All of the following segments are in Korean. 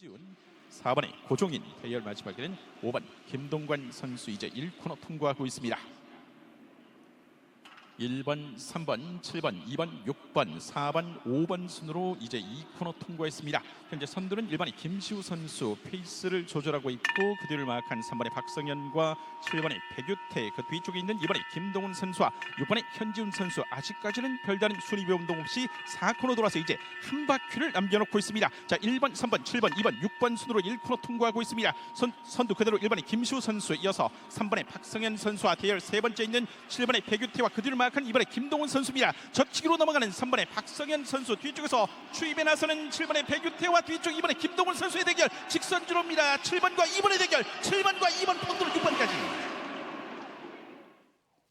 김지훈 4번에 고종인 대열 마지막에는 5번 김동관 선수 이제 1코너 통과하고 있습니다. 1번, 3번, 7번, 2번, 6번, 4번, 5번 순으로 이제 2코너 통과했습니다. 현재 선두는 1번의 김시우 선수 페이스를 조절하고 있고 그 뒤를 마크한 3번의 박성현과 7번의 백유태 그 뒤쪽에 있는 2번의 김동훈 선수와 6번의 현지훈 선수 아직까지는 별다른 순위 변동 없이 4코너 돌아서 이제 한 바퀴를 남겨놓고 있습니다. 자 1번, 3번, 7번, 2번, 6번 순으로 1코너 통과하고 있습니다. 선, 선두 그대로 1번의 김시우 선수 이어서 3번의 박성현 선수와 대열 세 번째 있는 7번의 백유태와 그 뒤를 마크한 2번의 김동훈 선수입니다. 적치기로 넘어가는 3번의 박성현 선수 뒤쪽에서 추입에 나서는 7번의 백유태와 뒤쪽 2번의 김동훈 선수의 대결 직선주로입니다. 7번과 2번의 대결 7번과 2번 폭도로 6번까지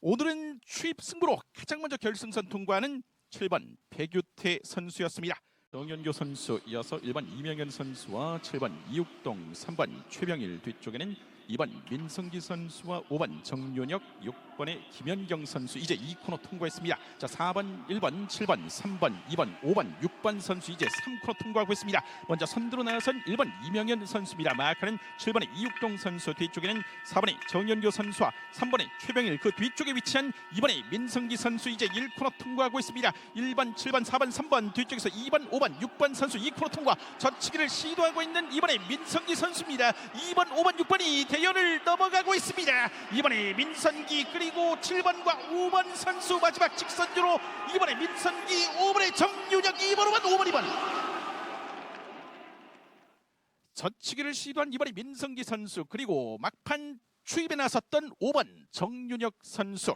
오늘은 추입 승부로 가장 먼저 결승선 통과하는 7번 백유태 선수였습니다. 정현교 선수 이어서 1번 이명현 선수와 7번 이육동 3번 최병일 뒤쪽에는 2번 민성기 선수와 5번 정윤혁 6번의 김현경 선수 이제 2코너 통과했습니다. 자 4번 1번 7번 3번 2번 5번 6번 선수 이제 3코너 통과하고 있습니다. 먼저 선두로 나선 1번 이명현 선수입니다. 마크는 7번의 이육동 선수 뒤쪽에는 4번의 정현교 선수와 3번의 최병일 그 뒤쪽에 위치한 2번의 민성기 선수 이제 1코너 통과하고 있습니다. 1번 7번 4번 3번 뒤쪽에서 2번 5번 6번 선수 2코너 통과 젖히기를 시도하고 있는 2번의 민성기 선수입니다. 2번 5번 6번이 대열을 넘어가고 있습니다. 이번에 민선기 그리고 7번과 5번 선수 마지막 직선주로 이번에 민선기 5번의 정윤혁 2번 5번 5번 2번 젖히기를 시도한 이번에 민성기 선수 그리고 막판 추입에 나섰던 5번 정윤혁 선수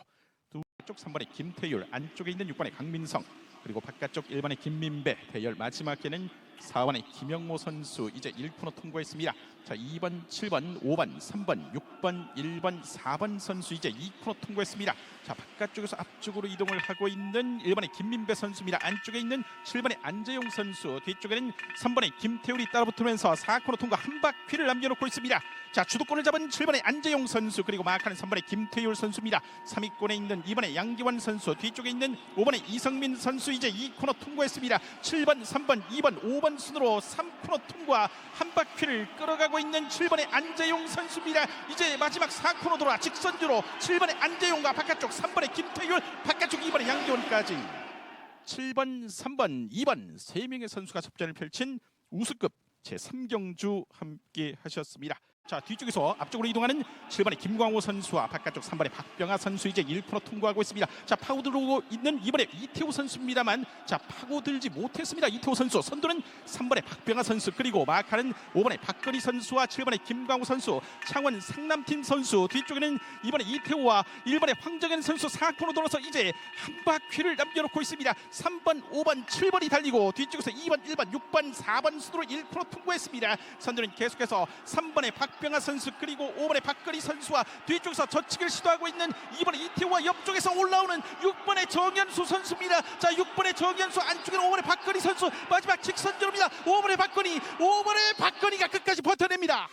쪽 3번의 김태율 안쪽에 있는 6번의 강민성 그리고 바깥쪽 1번의 김민배 대열 마지막에는 4번의 김영모 선수 이제 1코너 통과했습니다. 자 2번, 7번, 5번, 3번, 6번, 1번, 4번 선수 이제 2코너 통과했습니다. 자 바깥쪽에서 앞쪽으로 이동을 하고 있는 1번의 김민배 선수입니다. 안쪽에 있는 7번의 안재용 선수 뒤쪽에는 3번의 김태울이 따라붙으면서 4코너 통과 한 바퀴를 남겨놓고 있습니다. 자 주도권을 잡은 7번의 안재용 선수 그리고 마크는 3번의 김태율 선수입니다. 3위권에 있는 2번의 양기원 선수 뒤쪽에 있는 5번의 이성민 선수 이제 2코너 통과했습니다. 7번, 3번, 2번, 5번 순으로 3코너 통과 한 바퀴를 끌어가고 있는 7번의 안재용 선수입니다. 이제 마지막 4코너 돌아 직선주로 7번의 안재용과 바깥쪽 3번의 김태율 바깥쪽 2번의 양기원까지 7번, 3번, 2번 세 명의 선수가 접전을 펼친 우수급 제3경주 함께 하셨습니다. 자 뒤쪽에서 앞쪽으로 이동하는 7번의 김광호 선수와 바깥쪽 3번의 박병하 선수 이제 1코너 통과하고 있습니다. 자 파고들고 있는 2번의 이태호 선수입니다만 자 파고들지 못했습니다. 이태호 선수 선두는 3번의 박병하 선수 그리고 마카는 5번의 박건희 선수와 7번의 김광호 선수 창원 상남팀 선수 뒤쪽에는 2번의 이태호와 1번의 황정현 선수 4코너 돌아서 이제 한 바퀴를 남겨놓고 있습니다. 3번, 5번, 7번이 달리고 뒤쪽에서 2번, 1번, 6번, 4번 수로 1코너 통과했습니다. 선두는 계속해서 3번의 박 병하 선수 그리고 5번의 박건희 선수와 뒤쪽에서 젖히기를 시도하고 있는 2번의 이태호와 옆쪽에서 올라오는 6번의 정현수 선수입니다. 자, 6번의 정현수 안쪽에는 5번의 박건희 선수 마지막 직선주로입니다. 5번의 박건희, 5번의 박건희가 끝까지 버텨냅니다.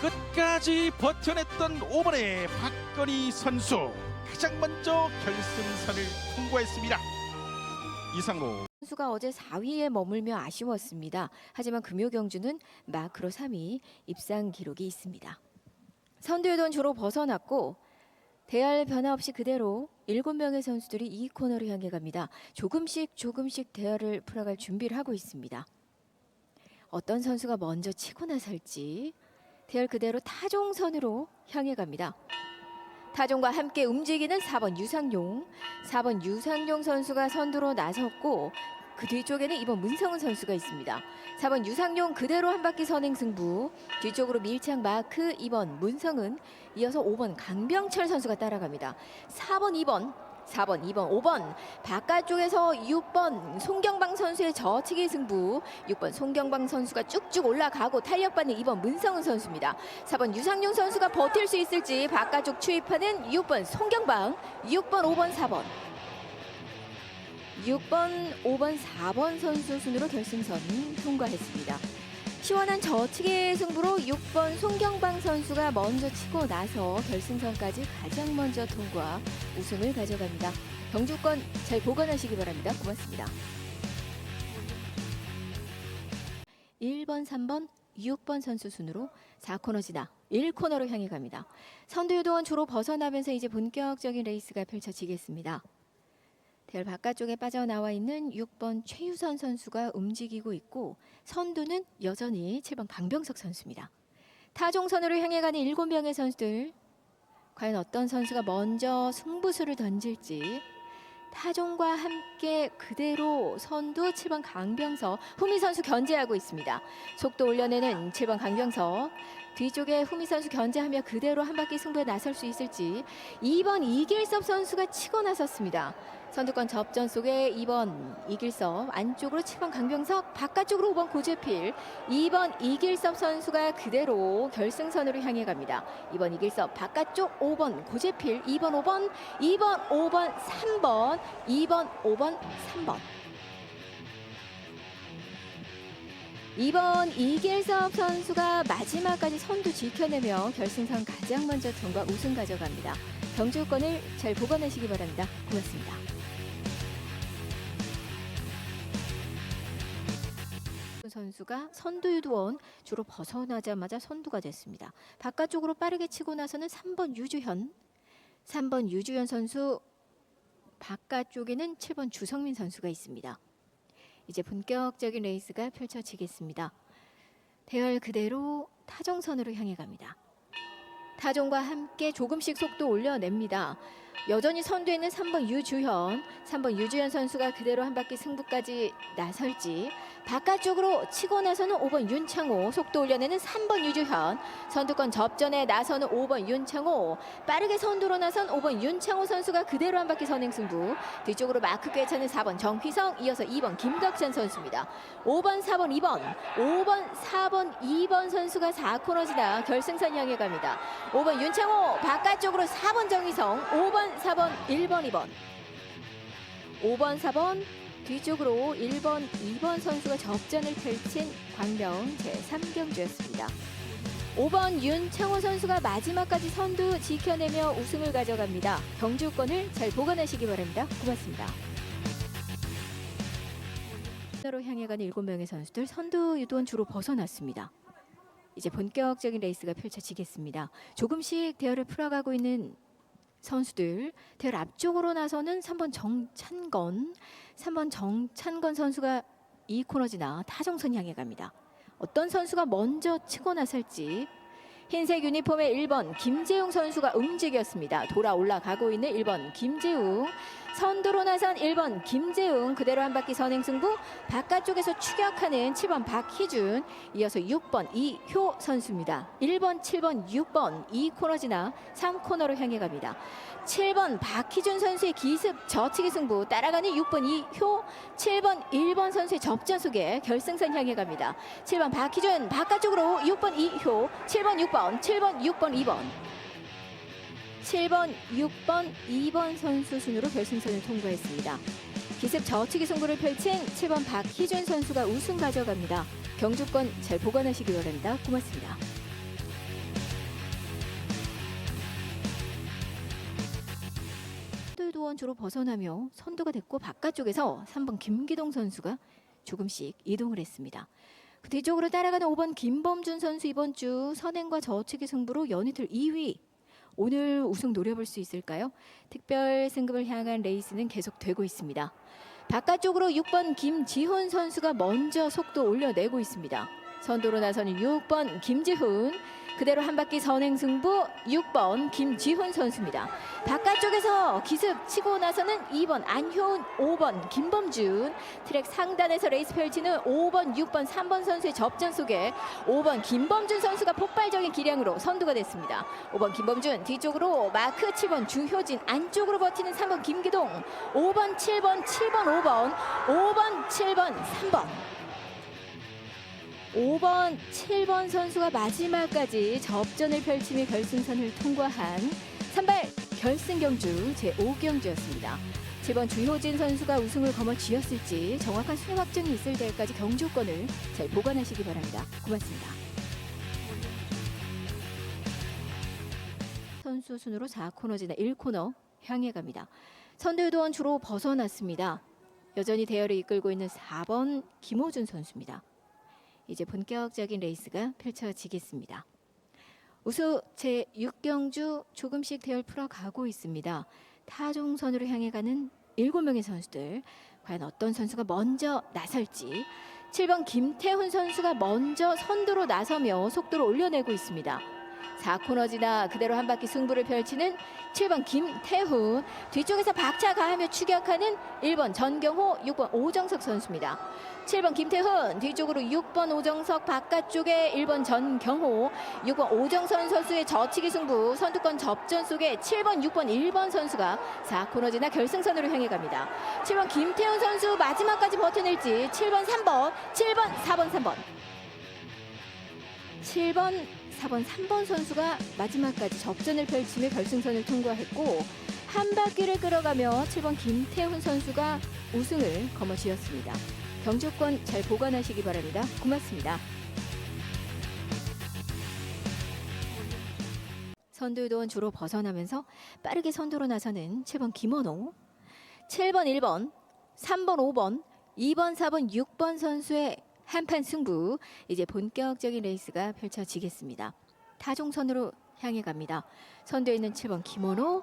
끝까지 버텨냈던 5번의 박건희 선수 가장 먼저 결승선을 통과했습니다. 이상로 선수가 어제 4위에 머물며 아쉬웠습니다. 하지만 금요 경주는 마크로 3위 입상 기록이 있습니다. 선두유던 주로 벗어났고 대열 변화 없이 그대로 7명의 선수들이 이 코너를 향해 갑니다. 조금씩 조금씩 대열을 풀어갈 준비를 하고 있습니다. 어떤 선수가 먼저 치고 나설지 대열 그대로 타종선으로 향해 갑니다. 타종과 함께 움직이는 4번 유상용 4번 유상용 선수가 선두로 나섰고 그 뒤쪽에는 2번 문성은 선수가 있습니다. 4번 유상용 그대로 한 바퀴 선행 승부 뒤쪽으로 밀착 마크 2번 문성은 이어서 5번 강병철 선수가 따라갑니다. 4번 2번 4번, 2번, 5번 바깥쪽에서 6번 송경방 선수의 저치기 승부 6번 송경방 선수가 쭉쭉 올라가고 탄력받는 2번 문성은 선수입니다. 4번 유상용 선수가 버틸 수 있을지 바깥쪽 추입하는 6번 송경방 6번, 5번, 4번 6번, 5번, 4번 선수 순으로 결승선 통과했습니다. 시원한 저치기 승부로 6번 송경방 선수가 먼저 치고 나서 결승선까지 가장 먼저 통과 우승을 가져갑니다. 경주권 잘 보관하시기 바랍니다. 고맙습니다. 1번, 3번, 6번 선수 순으로 4코너 지나 1코너로 향해 갑니다. 선두유도원 주로 벗어나면서 이제 본격적인 레이스가 펼쳐지겠습니다. 대열 바깥쪽에 빠져나와 있는 6번 최유선 선수가 움직이고 있고 선두는 여전히 7번 강병석 선수입니다. 타종선으로 향해 가는 7명의 선수들 과연 어떤 선수가 먼저 승부수를 던질지 타종과 함께 그대로 선두 7번 강병석 후미 선수 견제하고 있습니다. 속도 올려내는 7번 강병석 뒤쪽에 후미 선수 견제하며 그대로 한 바퀴 승부에 나설 수 있을지 2번 이길섭 선수가 치고 나섰습니다. 선두권 접전 속에 2번 이길섭 안쪽으로 7번 강병석 바깥쪽으로 5번 고재필 2번 이길섭 선수가 그대로 결승선으로 향해 갑니다. 2번 이길섭 바깥쪽 5번 고재필 2번 5번 2번 5번 3번 2번 5번 3번 2번 이길섭 선수가 마지막까지 선두 지켜내며 결승선 가장 먼저 통과 우승 가져갑니다. 경주권을 잘 보관하시기 바랍니다. 고맙습니다. 선수가 선두 유도원 주로 벗어나자마자 선두가 됐습니다. 바깥쪽으로 빠르게 치고 나서는 3번 유주현, 3번 유주현 선수 바깥쪽에는 7번 주성민 선수가 있습니다. 이제 본격적인 레이스가 펼쳐지겠습니다. 대열 그대로 타종선으로 향해 갑니다. 타종과 함께 조금씩 속도 올려냅니다. 여전히 선두에는 3번 유주현, 3번 유주현 선수가 그대로 한 바퀴 승부까지 나설지 바깥쪽으로 치고 나서는 5번 윤창호, 속도 올려내는 3번 유주현, 선두권 접전에 나서는 5번 윤창호, 빠르게 선두로 나선 5번 윤창호 선수가 그대로 한 바퀴 선행 승부, 뒤쪽으로 마크 꿰차는 4번 정휘성, 이어서 2번 김덕찬 선수입니다. 5번, 4번, 2번, 5번, 4번, 2번 선수가 4코너 지나 결승선 향해 갑니다. 5번 윤창호, 바깥쪽으로 4번 정희성, 5번, 4번, 1번, 2번. 5번, 4번 뒤쪽으로 1번, 2번 선수가 접전을 펼친 광명 제3경주였습니다. 5번 윤창호 선수가 마지막까지 선두 지켜내며 우승을 가져갑니다. 경주권을 잘 보관하시기 바랍니다. 고맙습니다. 으로 향해 가는 7명의 선수들 선두 유도원 주로 벗어났습니다. 이제 본격적인 레이스가 펼쳐지겠습니다. 조금씩 대열을 풀어가고 있는 선수들 대열 앞쪽으로 나서는 3번 정찬건 3번 정찬건 선수가 이 코너 지나 타정선 향해 갑니다. 어떤 선수가 먼저 치고 나설지 흰색 유니폼의 1번 김재웅 선수가 움직였습니다. 돌아 올라가고 있는 1번 김재웅 선두로 나선 1번 김재웅 그대로 한 바퀴 선행 승부 바깥쪽에서 추격하는 7번 박희준 이어서 6번 이효 선수입니다. 1번 7번 6번 이 코너 지나 3코너로 향해 갑니다. 7번 박희준 선수의 기습 저치기 승부 따라가는 6번 이효 7번 1번 선수의 접전 속에 결승선 향해 갑니다. 7번 박희준 바깥쪽으로 6번 이효 7번 6번 7번 6번 2번 7번 6번 2번 선수 순으로 결승선을 통과했습니다. 기습 저치기 승부를 펼친 7번 박희준 선수가 우승 가져갑니다. 경주권 잘 보관하시기 바랍니다. 고맙습니다. 선두도원 주로 벗어나며 선두가 됐고 바깥쪽에서 3번 김기동 선수가 조금씩 이동을 했습니다. 그 뒤쪽으로 따라가는 5번 김범준 선수 이번 주 선행과 저치기 승부로 연이틀 2위. 오늘 우승 노려볼 수 있을까요? 특별 승급을 향한 레이스는 계속되고 있습니다. 바깥쪽으로 6번 김지훈 선수가 먼저 속도 올려내고 있습니다. 선두로 나서는 6번 김지훈 그대로 한 바퀴 선행 승부 6번 김지훈 선수입니다. 바깥쪽에서 기습 치고 나서는 2번 안효은 5번 김범준 트랙 상단에서 레이스 펼치는 5번 6번 3번 선수의 접전 속에 5번 김범준 선수가 폭발적인 기량으로 선두가 됐습니다. 5번 김범준 뒤쪽으로 마크 7번 주효진 안쪽으로 버티는 3번 김기동 5번 7번 7번 5번 5번 7번 3번 5번, 7번 선수가 마지막까지 접전을 펼치며 결승선을 통과한 선발 결승 경주 제5경주였습니다. 7번 주효진 선수가 우승을 거머쥐었을지 정확한 순위 확정이 있을 때까지 경주권을 잘 보관하시기 바랍니다. 고맙습니다. 선수 순으로 4코너 지나 1코너 향해 갑니다. 선두유도원 주로 벗어났습니다. 여전히 대열을 이끌고 있는 4번 김호준 선수입니다. 이제 본격적인 레이스가 펼쳐지겠습니다. 우수 제 6경주 조금씩 대열 풀어가고 있습니다. 타종선으로 향해 가는 7명의 선수들 과연 어떤 선수가 먼저 나설지 7번 김태훈 선수가 먼저 선두로 나서며 속도를 올려내고 있습니다. 4코너 지나 그대로 한 바퀴 승부를 펼치는 7번 김태훈 뒤쪽에서 박차 가하며 추격하는 1번 전경호 6번 오정석 선수입니다. 7번 김태훈 뒤쪽으로 6번 오정석 바깥쪽에 1번 전경호 6번 오정선 선수의 저치기 승부 선두권 접전 속에 7번 6번 1번 선수가 4코너 지나 결승선으로 향해 갑니다. 7번 김태훈 선수 마지막까지 버텨낼지 7번 3번 7번 4번 3번 7번 4번 3번 선수가 마지막까지 접전을 펼치며 결승선을 통과했고 한 바퀴를 끌어가며 7번 김태훈 선수가 우승을 거머쥐었습니다. 경주권 잘 보관하시기 바랍니다. 고맙습니다. 선두유도원 주로 벗어나면서 빠르게 선두로 나서는 7번 김원호, 7번 1번, 3번 5번, 2번 4번 6번 선수의 한판 승부 이제 본격적인 레이스가 펼쳐지겠습니다. 타종선으로 향해 갑니다. 선두에 있는 7번 김원호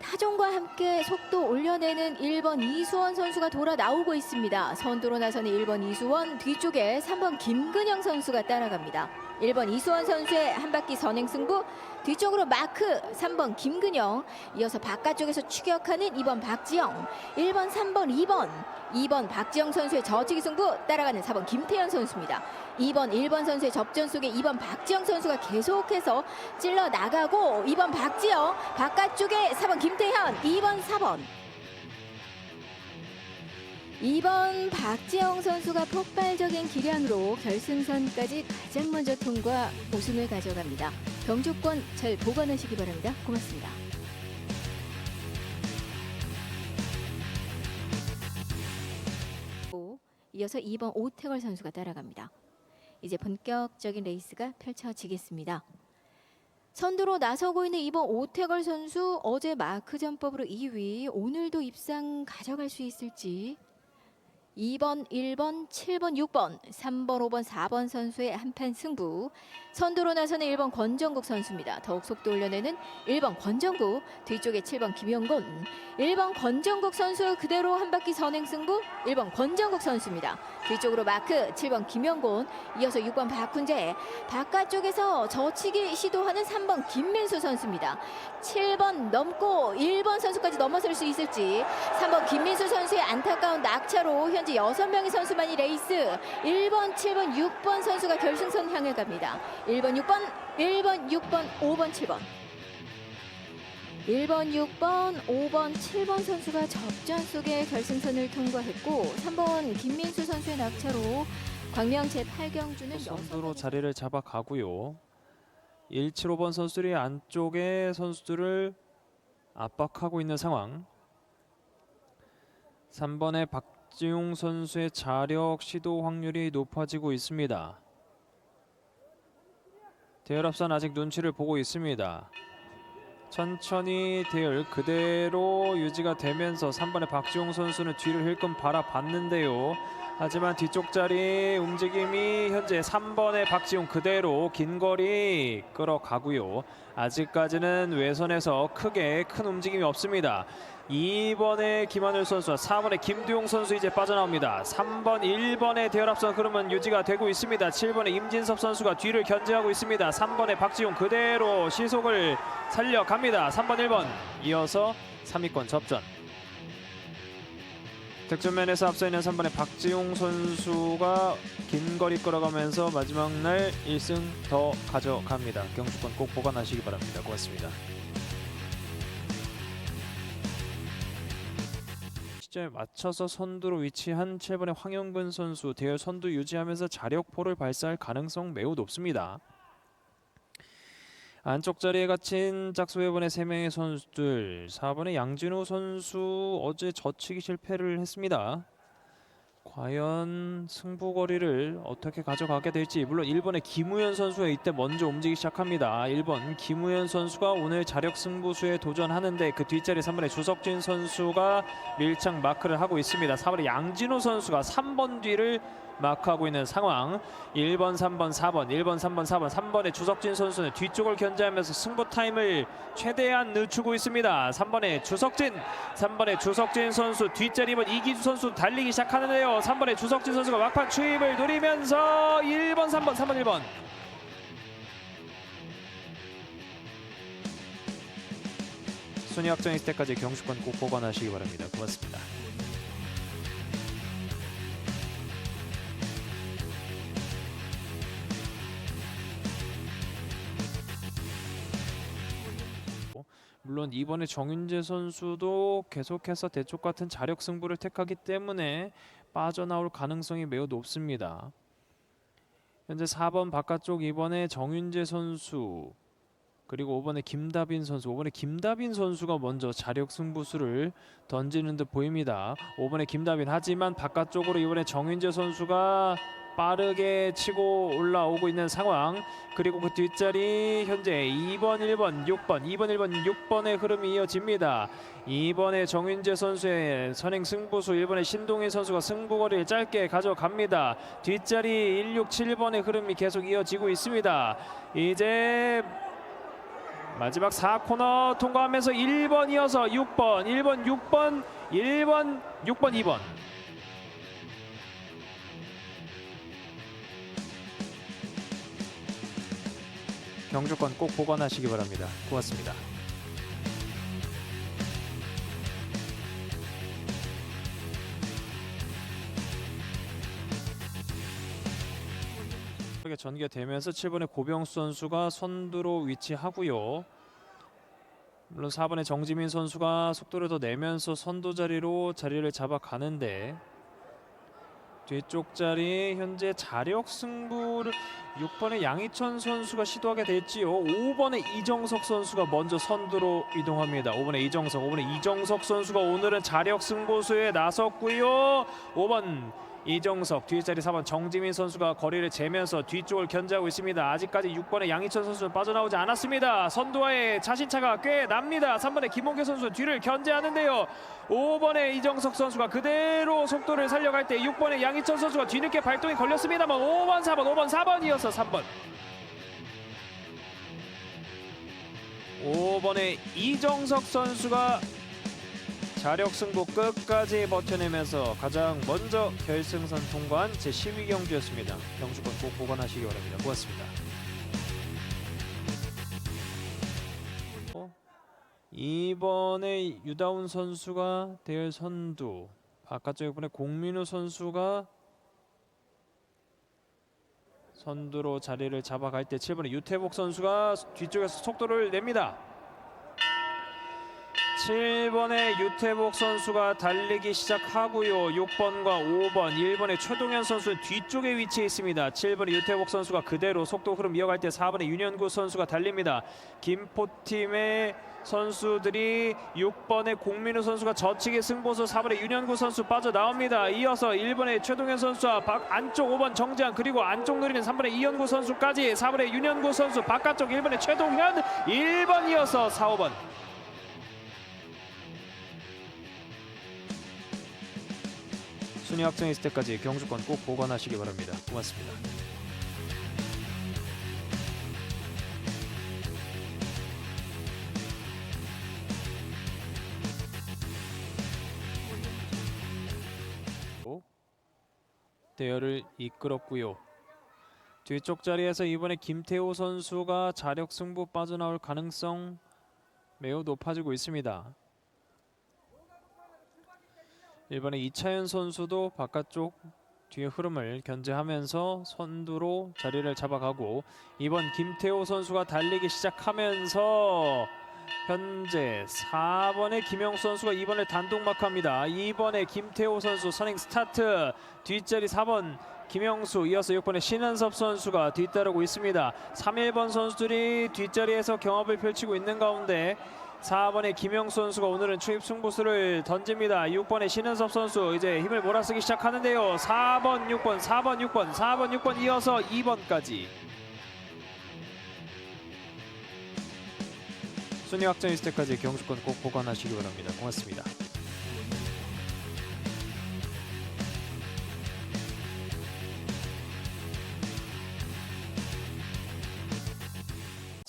타종과 함께 속도 올려내는 1번 이수원 선수가 돌아 나오고 있습니다. 선두로 나서는 1번 이수원 뒤쪽에 3번 김근영 선수가 따라갑니다. 1번 이수원 선수의 한 바퀴 선행 승부 뒤쪽으로 마크 3번 김근영 이어서 바깥쪽에서 추격하는 2번 박지영 1번 3번 2번 2번 박지영 선수의 저치기 승부 따라가는 4번 김태현 선수입니다. 2번 1번 선수의 접전 속에 2번 박지영 선수가 계속해서 찔러 나가고 2번 박지영 바깥쪽에 4번 김태현 2번 4번 2번 박지영 선수가 폭발적인 기량으로 결승선까지 가장 먼저 통과 우승을 가져갑니다. 경주권 잘 보관하시기 바랍니다. 고맙습니다. 오, 이어서 2번 오태걸 선수가 따라갑니다. 이제 본격적인 레이스가 펼쳐지겠습니다. 선두로 나서고 있는 2번 오태걸 선수 어제 마크 전법으로 2위 오늘도 입상 가져갈 수 있을지 2번, 1번, 7번, 6번, 3번, 5번, 4번 선수의 한판 승부. 선두로 나서는 1번 권정국 선수입니다. 더욱 속도 올려내는 1번 권정국, 뒤쪽에 7번 김영곤. 1번 권정국 선수 그대로 한 바퀴 선행 승부. 1번 권정국 선수입니다. 뒤쪽으로 마크 7번 김영곤, 이어서 6번 박훈재. 바깥쪽에서 저치기 시도하는 3번 김민수 선수입니다. 7번 넘고 1번 선수까지 넘어설 수 있을지 3번 김민수 선수의 안타까운 낙차로 현재 6명의 선수만이 레이스 1번, 7번, 6번 선수가 결승선 향해 갑니다. 1번, 6번, 1번, 6번, 5번, 7번 1번, 6번, 5번, 7번 선수가 접전 속에 결승선을 통과했고 3번 김민수 선수의 낙차로 광명 제8경주는 선두로 자리를 잡아가고요. 175번 선수들이 안쪽에 선수들을 압박하고 있는 상황. 3번의 박 지용 선수의 자력 시도 확률이 높아지고 있습니다. 대열 앞선 아직 눈치를 보고 있습니다. 천천히 대열 그대로 유지가 되면서 3번의 박지용 선수는 뒤를 힐끔 바라봤는데요. 하지만 뒤쪽 자리 움직임이 현재 3번의 박지용 그대로 긴 거리 끌어가고요. 아직까지는 외선에서 크게 큰 움직임이 없습니다. 2번의 김하늘 선수와 4번의 김두용 선수 이제 빠져나옵니다. 3번, 1번의 대열 앞선 흐름은 유지가 되고 있습니다. 7번의 임진섭 선수가 뒤를 견제하고 있습니다. 3번의 박지용 그대로 시속을 살려갑니다. 3번, 1번 이어서 3위권 접전. 득점 면에서 앞서 있는 3번의 박지용 선수가 긴 거리 끌어가면서 마지막 날 1승 더 가져갑니다. 경주권 꼭 보관하시기 바랍니다. 고맙습니다. 시점에 맞춰서 선두로 위치한 7번의 황영근 선수 대열 선두 유지하면서 자력포를 발사할 가능성 매우 높습니다. 안쪽 자리에 갇힌 짝수회번의 3명의 선수들 4번의 양진우 선수 어제 저치기 실패를 했습니다. 과연 승부거리를 어떻게 가져가게 될지 물론 1번의 김우현 선수가 이때 먼저 움직이기 시작합니다. 1번 김우현 선수가 오늘 자력 승부수에 도전하는데 그 뒷자리 3번의 주석진 선수가 밀착 마크를 하고 있습니다. 4번의 양진호 선수가 3번 뒤를 마크하고 있는 상황. 1번 3번 4번. 1번 3번 4번. 3번의 주석진 선수는 뒤쪽을 견제하면서 승부 타임을 최대한 늦추고 있습니다. 3번의 주석진. 3번의 주석진 선수 뒷자리 2번 이기주 선수 달리기 시작하는데요. 3번의 주석진 선수가 막판 추입을 노리면서 1번 3번 3번 1번. 순위 확정일 때까지 경주권 꼭 보관하시기 바랍니다. 고맙습니다 물론 이번에 정윤재 선수도 계속해서 대쪽 같은 자력 승부를 택하기 때문에 빠져나올 가능성이 매우 높습니다. 현재 4번 바깥쪽 이번에 정윤재 선수 그리고 5번에 김다빈 선수 5번에 김다빈 선수가 먼저 자력 승부수를 던지는 듯 보입니다. 5번에 김다빈 하지만 바깥쪽으로 이번에 정윤재 선수가 빠르게 치고 올라오고 있는 상황. 그리고 그 뒷자리 현재 2번 1번 6번. 2번 1번 6번의 흐름이 이어집니다. 2번의 정윤재 선수의 선행 승부수 1번의 신동희 선수가 승부거리를 짧게 가져갑니다. 뒷자리 1, 6, 7번의 흐름이 계속 이어지고 있습니다. 이제 마지막 4코너 통과하면서 1번 이어서 6번. 1번 6번. 1번 6번 2번 경주권 꼭 보관하시기 바랍니다. 고맙습니다. 전개되면서 7번의 고병수 선수가 선두로 위치하고요. 물론 4번의 정지민 선수가 속도를 더 내면서 선두 자리로 자리를 잡아가는데 뒤쪽 자리 현재 자력 승부를 6번의 양희천 선수가 시도하게 될지요. 5번의 이정석 선수가 먼저 선두로 이동합니다. 5번의 이정석, 5번의 이정석 선수가 오늘은 자력 승부수에 나섰고요. 5번 이정석, 뒷자리 4번 정지민 선수가 거리를 재면서 뒤쪽을 견제하고 있습니다. 아직까지 6번의 양희천 선수는 빠져나오지 않았습니다. 선두와의 자신차가 꽤 납니다. 3번의 김홍규 선수 뒤를 견제하는데요. 5번의 이정석 선수가 그대로 속도를 살려갈 때 6번의 양희천 선수가 뒤늦게 발동이 걸렸습니다만 5번, 4번, 5번, 4번 이어서 3번. 5번의 이정석 선수가 자력 승부 끝까지 버텨내면서 가장 먼저 결승선 통과한 제 10위 경주였습니다. 경주권 꼭 보관하시기 바랍니다. 고맙습니다. 어? 이번에 유다운 선수가 대열 선두 바깥쪽 이번에 공민우 선수가 선두로 자리를 잡아갈 때 7번의 유태복 선수가 뒤쪽에서 속도를 냅니다. 7번의 유태복 선수가 달리기 시작하고요. 6번과 5번, 1번의 최동현 선수는 뒤쪽에 위치해 있습니다. 7번의 유태복 선수가 그대로 속도 흐름 이어갈 때 4번의 윤현구 선수가 달립니다. 김포팀의 선수들이 6번의 공민우 선수가 저측의 승보수 4번의 윤현구 선수 빠져나옵니다. 이어서 1번의 최동현 선수와 박 안쪽 5번 정지한 그리고 안쪽 노리는 3번의 이현구 선수까지 4번의 윤현구 선수 바깥쪽 1번의 최동현 1번 이어서 4, 5번 순위 확정했을 때까지 경주권 꼭 보관하시기 바랍니다. 고맙습니다. 대열을 이끌었고요. 뒤쪽 자리에서 이번에 김태호 선수가 자력 승부 빠져나올 가능성 매우 높아지고 있습니다. 1번의 이차현 선수도 바깥쪽 뒤의 흐름을 견제하면서 선두로 자리를 잡아가고 이번 김태호 선수가 달리기 시작하면서 현재 4번의 김영수 선수가 2번을 단독 마크합니다. 2번의 김태호 선수 선행 스타트 뒷자리 4번 김영수 이어서 6번의 신은섭 선수가 뒤따르고 있습니다. 3, 1번 선수들이 뒷자리에서 경합을 펼치고 있는 가운데 4번의 김영수 선수가 오늘은 추입 승부수를 던집니다. 6번의 신은섭 선수 이제 힘을 몰아쓰기 시작하는데요. 4번, 6번, 4번, 6번, 4번, 6번 이어서 2번까지. 순위 확정 있을 때까지 경주권 꼭 보관하시기 바랍니다. 고맙습니다.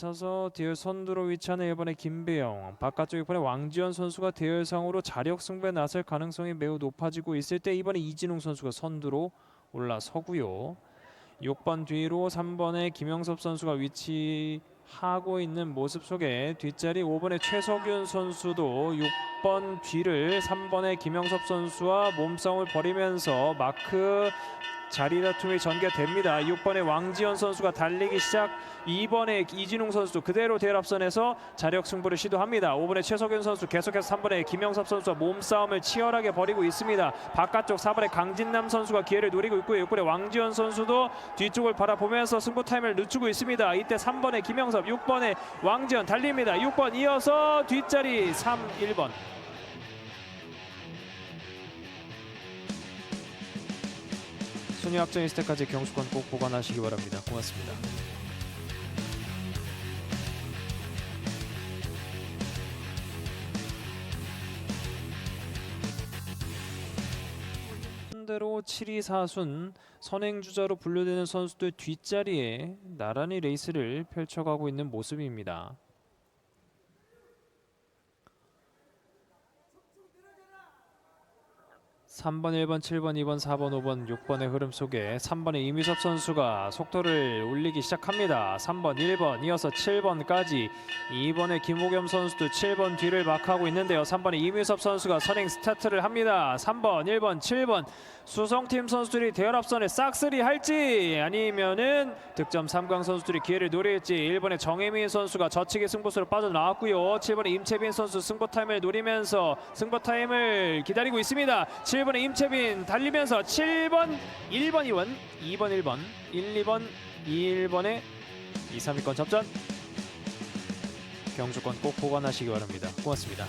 쳐서 대열 선두로 위치하는 1번의 김배영 바깥쪽 6번의 왕지현 선수가 대열상으로 자력 승부에 나설 가능성이 매우 높아지고 있을 때 2번의 이진웅 선수가 선두로 올라서고요. 6번 뒤로 3번의 김영섭 선수가 위치하고 있는 모습 속에 뒷자리 5번의 최석윤 선수도 6번 뒤를 3번의 김영섭 선수와 몸싸움을 벌이면서 마크 자리 다툼이 전개됩니다. 6번의 왕지현 선수가 달리기 시작. 2번의 이진웅 선수 그대로 대열 앞선에서 자력 승부를 시도합니다. 5번의 최석윤 선수 계속해서 3번의 김영섭 선수와 몸싸움을 치열하게 벌이고 있습니다. 바깥쪽 4번의 강진남 선수가 기회를 노리고 있고요. 6번의 왕지현 선수도 뒤쪽을 바라보면서 승부 타임을 늦추고 있습니다. 이때 3번의 김영섭, 6번의 왕지현 달립니다. 6번 이어서 뒷자리 3, 1번. 순위 확정 있을 때까지 경수권 꼭 보관하시기 바랍니다. 고맙습니다. 대로 7위 4순 선행주자로 분류되는 선수들 뒷자리에 나란히 레이스를 펼쳐가고 있는 모습입니다. 삼번 1번, 7번, 2번, 4번, 5번, 6번의 흐름 속에 3번의 이미섭 선수가 속도를 올리기 시작합니다. 3번, 1번, 이어서 7번까지 2번의 김호겸 선수도 7번 뒤를 막하고 있는데요. 3번의 이미섭 선수가 선행 스타트를 합니다. 3번, 1번, 7번 수성팀 선수들이 대열 앞선에 싹쓸이 할지 아니면은 득점 3강 선수들이 기회를 노릴지 1번의 정혜민 선수가 저측의 승부수로 빠져나왔고요. 7번의 임채빈 선수 승부 타임을 노리면서 승부 타임을 기다리고 있습니다. 7번의 임채빈 달리면서 7번 1번 2번 2번 1번 1 2번 1번의 2, 3위권 접전 경주권 꼭 보관하시기 바랍니다. 고맙습니다.